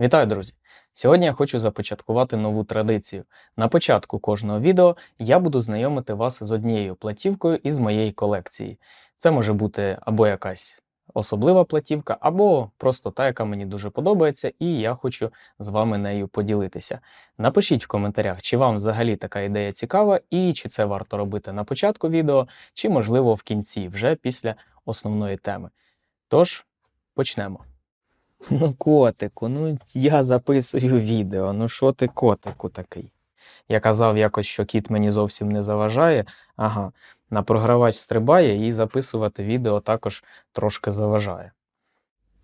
Вітаю, друзі! Сьогодні я хочу започаткувати нову традицію. На початку кожного відео я буду знайомити вас з однією платівкою із моєї колекції. Це може бути або якась особлива платівка, або просто та, яка мені дуже подобається, і я хочу з вами нею поділитися. Напишіть в коментарях, чи вам взагалі така ідея цікава, і чи це варто робити на початку відео, чи можливо в кінці, вже після основної теми. Тож, почнемо. Ну, котику, ну я записую відео. Ну що ти, котику, такий? Я казав якось, що кіт мені зовсім не заважає. Ага, на програвач стрибає і записувати відео також трошки заважає.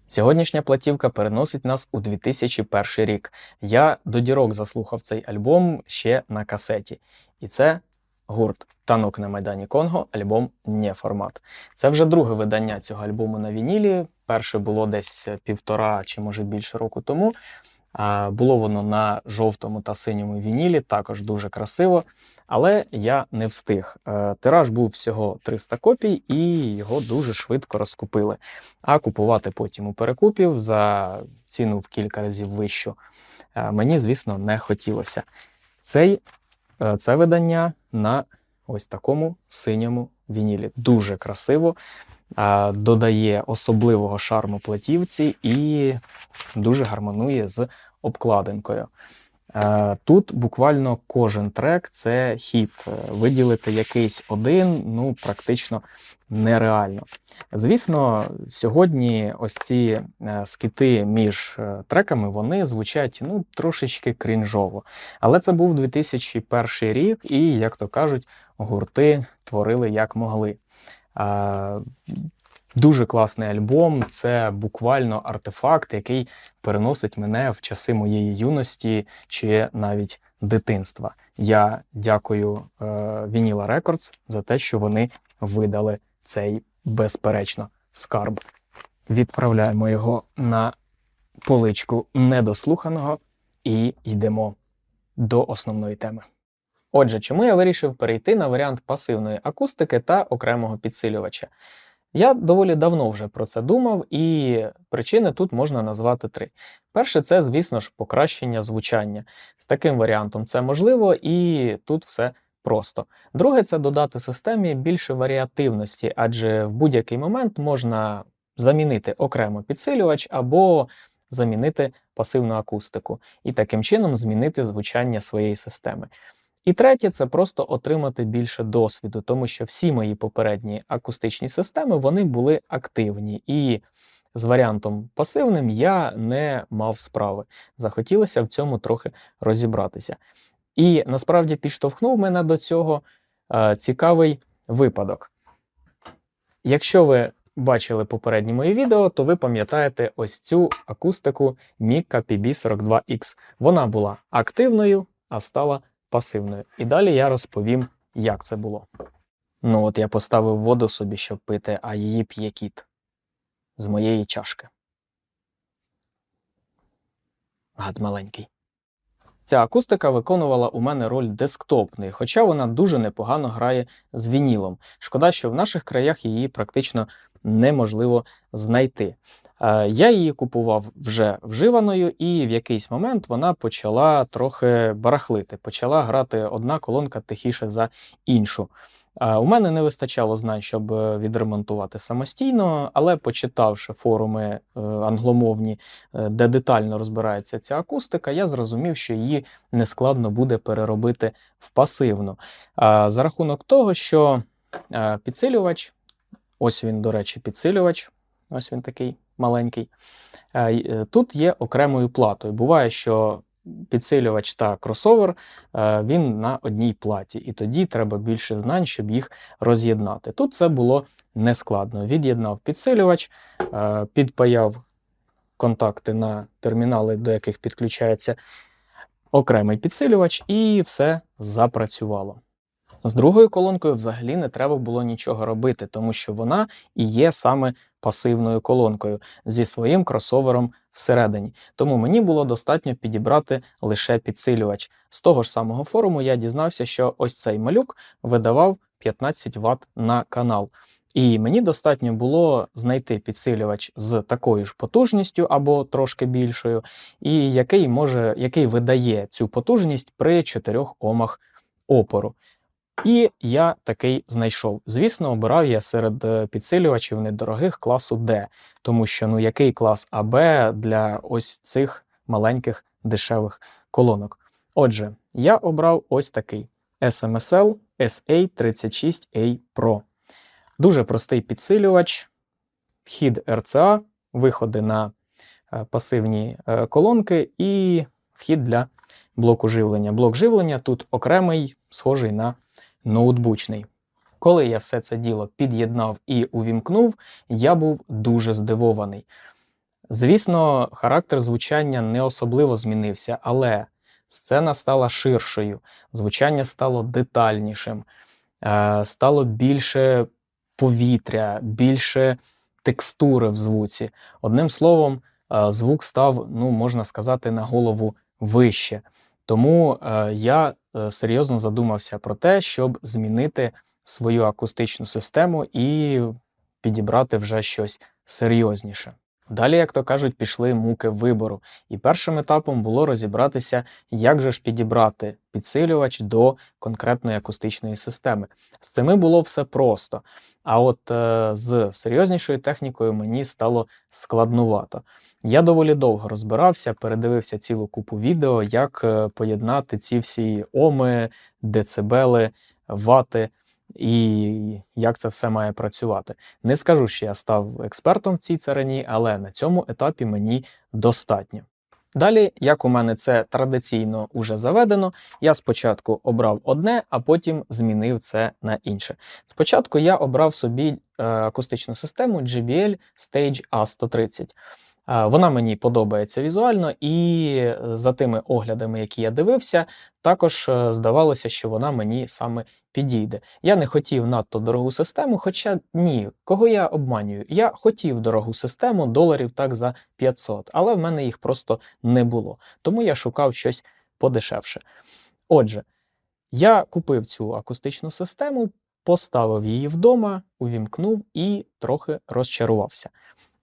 Сьогоднішня платівка переносить нас у 2001 рік. Я до дірок заслухав цей альбом ще на касеті. І це гурт Танок на Майдані Конго, альбом «Не формат. Це вже друге видання цього альбому на вінілі. Перше було десь півтора чи може більше року тому. Було воно на жовтому та синьому вінілі, також дуже красиво. Але я не встиг. Е, Тираж був всього 300 копій, і його дуже швидко розкупили. А купувати потім у перекупів за ціну в кілька разів вищу е, мені, звісно, не хотілося. Цей, Це видання на ось такому синьому вінілі. Дуже красиво, додає особливого шарму платівці і дуже гармонує з обкладинкою. Е, Тут буквально кожен трек це хіт. Е, Виділити якийсь один, ну практично нереально. Звісно, сьогодні ось ці е, скіти між треками вони звучать ну, трошечки крінжово. Але це був 2001 рік, і, як то кажуть, гурти творили як могли. Дуже класний альбом. Це буквально артефакт, який переносить мене в часи моєї юності чи навіть дитинства. Я дякую е, Vinyl Records за те, що вони видали цей безперечно скарб. Відправляємо його на поличку недослуханого і йдемо до основної теми. Отже, чому я вирішив перейти на варіант пасивної акустики та окремого підсилювача? Я доволі давно вже про це думав, і причини тут можна назвати три. Перше, це, звісно ж, покращення звучання. З таким варіантом це можливо, і тут все просто. Друге, це додати системі більше варіативності, адже в будь-який момент можна замінити окремо підсилювач або замінити пасивну акустику, і таким чином змінити звучання своєї системи. І третє це просто отримати більше досвіду, тому що всі мої попередні акустичні системи вони були активні, і з варіантом пасивним я не мав справи. Захотілося в цьому трохи розібратися. І насправді підштовхнув мене до цього е, цікавий випадок. Якщо ви бачили попередні мої відео, то ви пам'ятаєте ось цю акустику Mika PB42X. Вона була активною, а стала пасивною. І далі я розповім, як це було. Ну, от я поставив воду собі, щоб пити, а її п'є кіт з моєї чашки. Гад маленький. Ця акустика виконувала у мене роль десктопної, хоча вона дуже непогано грає з вінілом. Шкода, що в наших краях її практично неможливо знайти. Е, Я її купував вже вживаною, і в якийсь момент вона почала трохи барахлити, почала грати одна колонка тихіше за іншу. Е, У мене не вистачало знань, щоб е, відремонтувати самостійно, але почитавши форуми англомовні, де детально розбирається ця акустика, я зрозумів, що її нескладно буде переробити в пасивну. За рахунок того, що підсилювач, ось він, до речі, підсилювач, ось він такий маленький. Е, е, Тут є окремою платою. Буває, що підсилювач та кросовер е, він на одній платі, і тоді треба більше знань, щоб їх роз'єднати. Тут це було нескладно. Від'єднав підсилювач, підпаяв контакти на термінали, до яких підключається окремий підсилювач, і все запрацювало. З другою колонкою взагалі не треба було нічого робити, тому що вона і є саме пасивною колонкою зі своїм кросовером всередині. Тому мені було достатньо підібрати лише підсилювач. З того ж самого форуму я дізнався, що ось цей малюк видавав 15 Вт на канал. І мені достатньо було знайти підсилювач з такою ж потужністю або трошки більшою, і який може, який видає цю потужність при 4 омах опору. І я такий знайшов. Звісно, обирав я серед е, підсилювачів недорогих класу D, тому що ну який клас АБ для ось цих маленьких дешевих колонок. Отже, я обрав ось такий SMSL SA36A Pro. Дуже простий підсилювач, вхід RCA, виходи на е, пасивні е, колонки і вхід для блоку живлення. Блок живлення тут окремий, схожий на ноутбучний. Коли я все це діло під'єднав і увімкнув, я був дуже здивований. Звісно, характер звучання не особливо змінився, але сцена стала ширшою, звучання стало детальнішим, е, стало більше повітря, більше текстури в звуці. Одним словом, е, звук став, ну, можна сказати, на голову вище. Тому е, я е, серйозно задумався про те, щоб змінити свою акустичну систему і підібрати вже щось серйозніше. Далі, як то кажуть, пішли муки вибору, і першим етапом було розібратися, як же ж підібрати підсилювач до конкретної акустичної системи. З цими було все просто. А от е, з серйознішою технікою мені стало складнувато. Я доволі довго розбирався, передивився цілу купу відео, як е, поєднати ці всі оми, децибели, вати і як це все має працювати. Не скажу, що я став експертом в цій царині, але на цьому етапі мені достатньо. Далі, як у мене це традиційно уже заведено, я спочатку обрав одне, а потім змінив це на інше. Спочатку я обрав собі е, акустичну систему JBL Stage A130. Вона мені подобається візуально, і е, за тими оглядами, які я дивився, також е, здавалося, що вона мені саме підійде. Я не хотів надто дорогу систему, хоча ні, кого я обманюю. Я хотів дорогу систему доларів так за 500, але в мене їх просто не було. Тому я шукав щось подешевше. Отже, я купив цю акустичну систему, поставив її вдома, увімкнув і трохи розчарувався.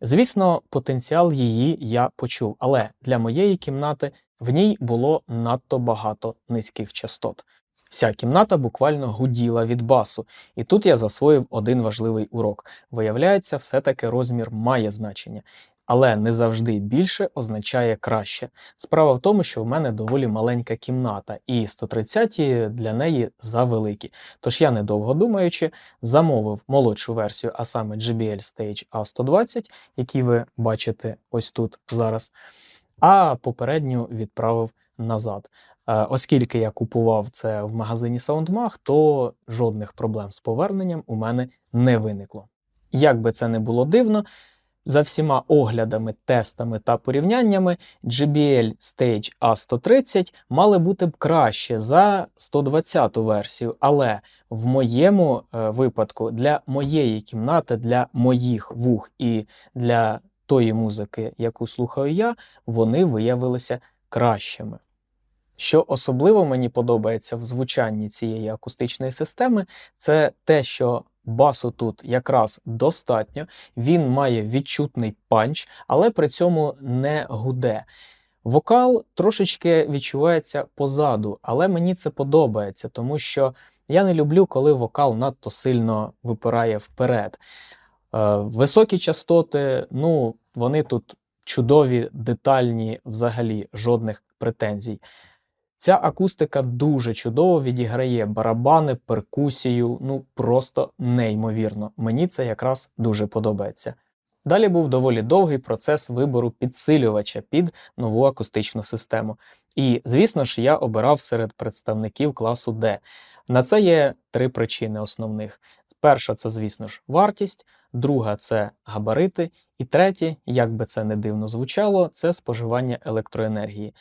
Звісно, потенціал її я почув, але для моєї кімнати в ній було надто багато низьких частот. Вся кімната буквально гуділа від басу, і тут я засвоїв один важливий урок. Виявляється, все-таки розмір має значення але не завжди більше означає краще. Справа в тому, що в мене доволі маленька кімната, і 130 для неї завеликі. Тож я, недовго думаючи, замовив молодшу версію, а саме JBL Stage A120, який ви бачите ось тут зараз, а попередню відправив назад. Е, оскільки я купував це в магазині SoundMag, то жодних проблем з поверненням у мене не виникло. Як би це не було дивно, за всіма оглядами, тестами та порівняннями, JBL Stage A130 мали бути б краще за 120 версію, але в моєму е, випадку для моєї кімнати, для моїх вух і для тої музики, яку слухаю я, вони виявилися кращими. Що особливо мені подобається в звучанні цієї акустичної системи, це те, що басу тут якраз достатньо, він має відчутний панч, але при цьому не гуде. Вокал трошечки відчувається позаду, але мені це подобається, тому що я не люблю, коли вокал надто сильно випирає вперед. Е, високі частоти, ну, вони тут чудові, детальні, взагалі жодних претензій. Ця акустика дуже чудово відіграє барабани, перкусію, ну просто неймовірно. Мені це якраз дуже подобається. Далі був доволі довгий процес вибору підсилювача під нову акустичну систему. І, звісно ж, я обирав серед представників класу D. На це є три причини основних: перша це, звісно ж, вартість, друга це габарити, і третє, як би це не дивно звучало, це споживання електроенергії.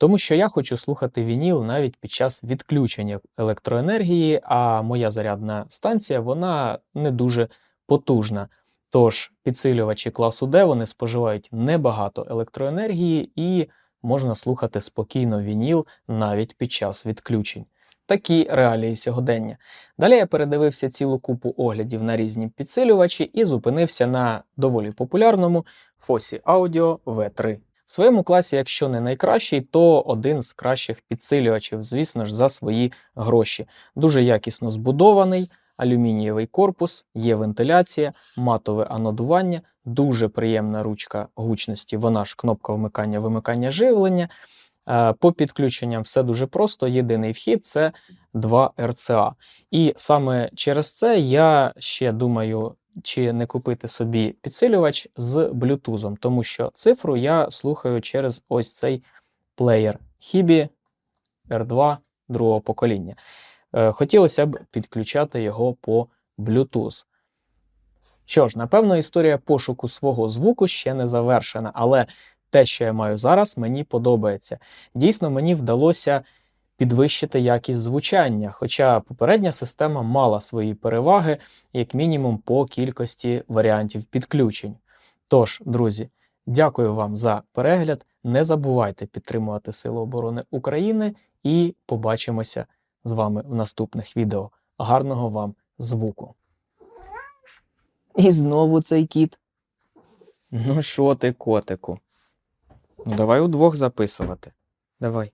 Тому що я хочу слухати вініл навіть під час відключення електроенергії, а моя зарядна станція вона не дуже потужна. Тож підсилювачі класу D вони споживають небагато електроенергії і можна слухати спокійно вініл навіть під час відключень. такі реалії сьогодення. Далі я передивився цілу купу оглядів на різні підсилювачі і зупинився на доволі популярному Fosi Audio V3. Своєму класі, якщо не найкращий, то один з кращих підсилювачів, звісно ж, за свої гроші. Дуже якісно збудований, алюмінієвий корпус, є вентиляція, матове анодування, дуже приємна ручка гучності, вона ж кнопка вмикання-вимикання живлення. Е, По підключенням все дуже просто. Єдиний вхід це 2 RCA. І саме через це я ще думаю, чи не купити собі підсилювач з блютузом, тому що цифру я слухаю через ось цей плеєр Hibi R2 другого покоління. Е, Хотілося б підключати його по Bluetooth. Що ж, напевно, історія пошуку свого звуку ще не завершена, але те, що я маю зараз, мені подобається. Дійсно, мені вдалося підвищити якість звучання, хоча попередня система мала свої переваги, як мінімум, по кількості варіантів підключень. Тож, друзі, дякую вам за перегляд. Не забувайте підтримувати Сили оборони України і побачимося з вами в наступних відео. Гарного вам звуку! І знову цей кіт. Ну що ти, котику? Ну, давай удвох записувати. Давай.